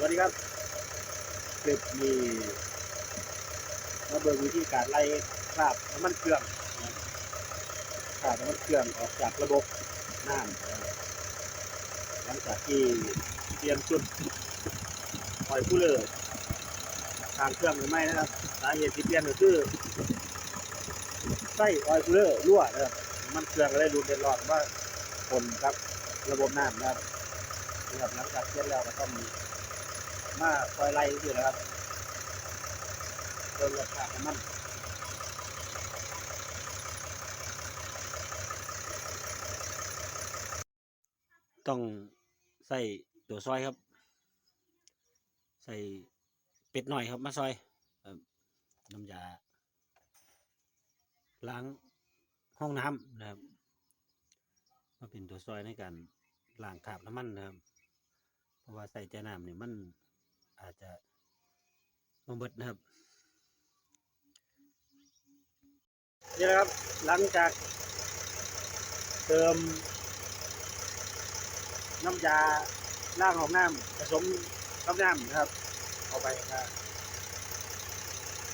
สวัสดีครับคลิปนี้มาเบิ่งวิธีการไล่คราบน้ำมันเครื่องนะคราบน้ำมันเครื่องออกจากระบบน้ำนหลังจากที่เตรียมชุดปล่อยผู้เลอร์ทางเครื่องหรือไม่นะครับสาเหตุที่เปลี่ยนก็คือไส้ออยล์คูลเลอร์รั่วนะครับน้ำมันเครื่องก็ได้รูเด็ดรอดว่าผลครับระบบน้ำนะครับนะครับหลังจากเช็ดแล้วก็ต้อง มาคอยไล่ดูนะครับเริ่มราคานมันต้องใส่ตัวซอยครับ ใส่เป็ดหน่อยครับมาซอยน้ำยาล้างห้องน้ำนะครับมาเป็นตัวซอยในการล้างคาบน้ำมันนะครับ เพราะว่าใส่ใจน้ำเนี่ยมัน อาจจะมาเบิดนะครับนี่แหละครับหลังจากเติม น้ำยาล้างห้องน้ำผสมกับน้ำนะครับ เอาไปก็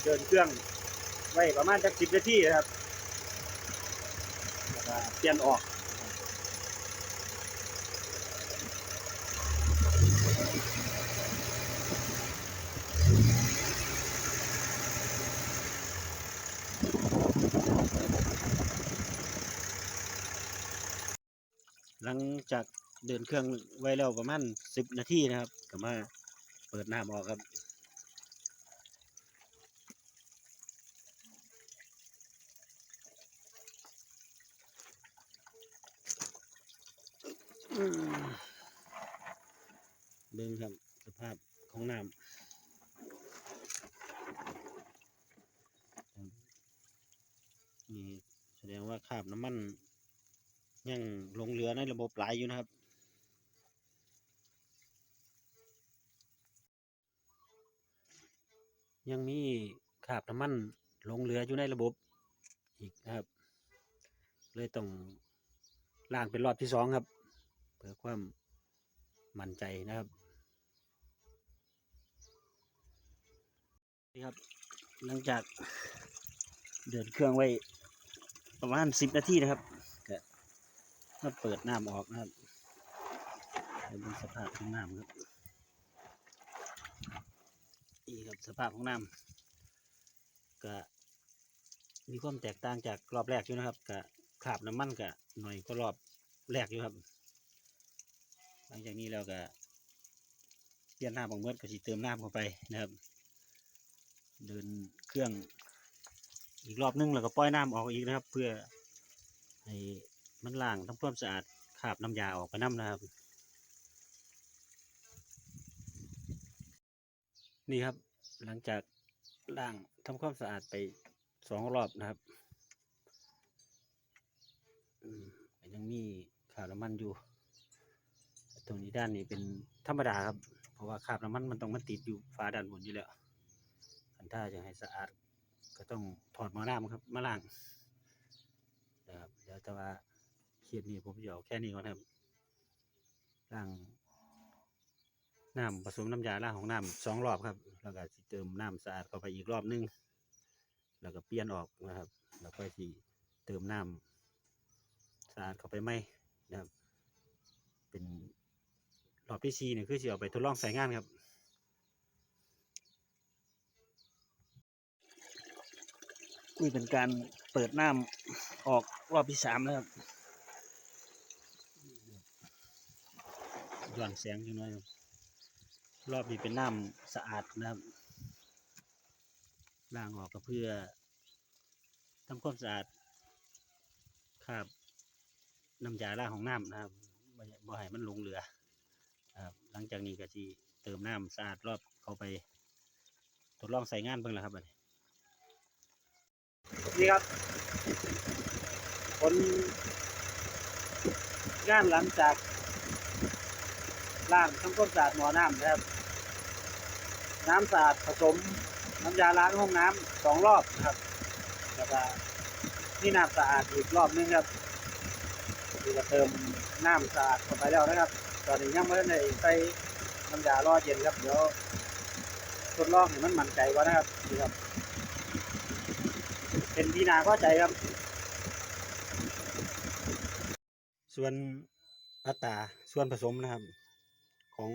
เดินเครื่องไว้ประมาณจักสิบนาทีนะครับเปลี่ยนออก หลังจากเดินเครื่องไว้แล้วประมาณสิบนาทีนะครับก็มาเปิดน้ำออกครับอืมเบิ่งครับสภาพของน้ำนี่แสดงว่าคราบน้ำมัน ยังหลงเหลือในระบบหลายอยู่นะครับ ยังมีคาบน้ำมันหลงเหลืออยู่ในระบบอีกนะครับ เลยต้องล้างเป็นรอบที่สองครับเพื่อความมั่นใจนะครับนี่ครับหลังจากเดินเครื่องไว้ประมาณสิบนาทีนะครับ ก็เปิดน้ำออกนะครับดูสภาพของน้ำครับนี่ครับสภาพของน้ำก็มีความแตกต่างจากรอบแรกอยู่นะครับก็ขาบน้ำมันก็หน่อยก็รอบแรกอยู่ครับ หลังจากนี้เราก็เปลี่ยนน้ำของเมื่อก็สิเติมน้ำเข้าไปนะครับ เดินเครื่องอีกรอบนึงแล้วก็ปล่อยน้ำออกอีกนะครับ เพื่อให้ มันล้างทำความสะอาดขาบน้ำยาออกไปน้ำนะครับ นี่ครับหลังจากล้างทำความสะอาดไปสองรอบนะครับยังมีขาบน้ำมันอยู่ ตรงนี้ด้านนี้เป็นธรรมดาครับ เพราะว่าคราบน้ำมันมันต้องมันติดอยู่ฝาด้านบนอยู่แล้วอันถ้าจะให้สะอาดก็ต้องถอดมาน้ำครับ มาล้างนะครับเดี๋ยวแต่ว่า ลิปนี้ผมจะเอาแค่นี้ก่อนครับล้างน้ำผสมน้ำยาล้างของน้ำสองรอบครับ แล้วก็เติมน้ำสะอาดเข้าไปอีกรอบนึง แล้วก็เปลี่ยนออกนะครับ แล้วก็สิเติมน้ำสะอาดเข้าไปไหมนะครับ เป็นรอบที่สี่เนี่ยคือสิเอาไปทดลองใส่งานครับนี่เป็นการเปิดน้ำออกรอบที่สามแล้วครับ ย้อนแสงอยู่น่อยครับรอบนี้เป็นน้ำสะอาดนะครับล้างออกก็เพื่อทำความสะอาดคราบน้ำยาล้างของน้ำนะครับบ่ให้บ่ให้มันลงเหลือครับหลังจากนี้ก็จะเติมน้ำสะอาดรอบเข้าไปทดลองใส่งานเบิ่งแล้วครับบัดนี้นี่ครับผลงานหลังจาก ล้างทำความสะอาดหมอน้ำนะครับ น้ำสะอาดผสมน้ำยาล้างห้องน้ำสองรอบนะครับแล้วก็นี่น้ำสะอาดอีกรอบนึงครับนี่ก็เติมน้ำสะอาดเข้าไปแล้วนะครับ ตอนนี้ยังไม่ได้ใส่น้ำยาล่อเย็นครับเดี๋ยวทดลองให้มันมั่นใจก่อนะครับนี่ครับ เป็นที่นาเข้าใจครับ ส่วนอัตราส่วนผสมนะครับ ของ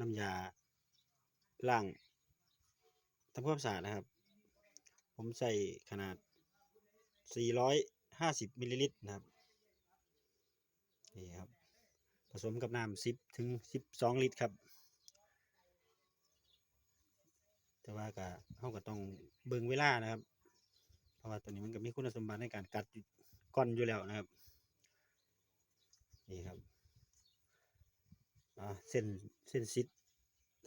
น้ำยาล้างทำความสะอาดนะครับ ผมใส่ขนาด 450มิลลิลิตรนะครับ นี่ครับ ผสมกับน้ำ10 ถึง 12 ลิตรครับ แต่ว่าก็เขาก็ต้องเบิ่งเวลานะครับ เพราะว่าตัวนี้มันก็มีคุณสมบัติในการกัดก้อนอยู่แล้วนะครับ นี่ครับ เส้นเส้นซิด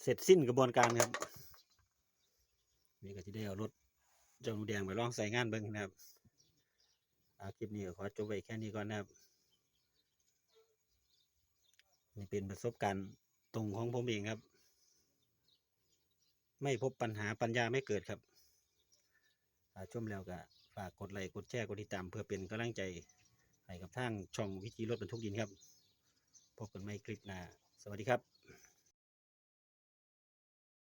เสร็จสิ้นกระบวนการครับ นี่ก็จะได้เอารถเจ้าหนูแดงไปลองใส่งานเบิ่งนะครับคลิปนี้ก็ขอจบไว้แค่นี้ก่อนนะครับนี่เป็นประสบการณ์ตรงของผมเองครับ ไม่พบปัญหาปัญญาไม่เกิดครับถ้าชมแล้วก็ฝากกดไลค์กดแชร์กดติดตามเพื่อเป็นกำลังใจให้กับทางช่องวิธีรถบรรทุกดินครับ พบกันใหม่คลิปหน้า สวัสดีครับ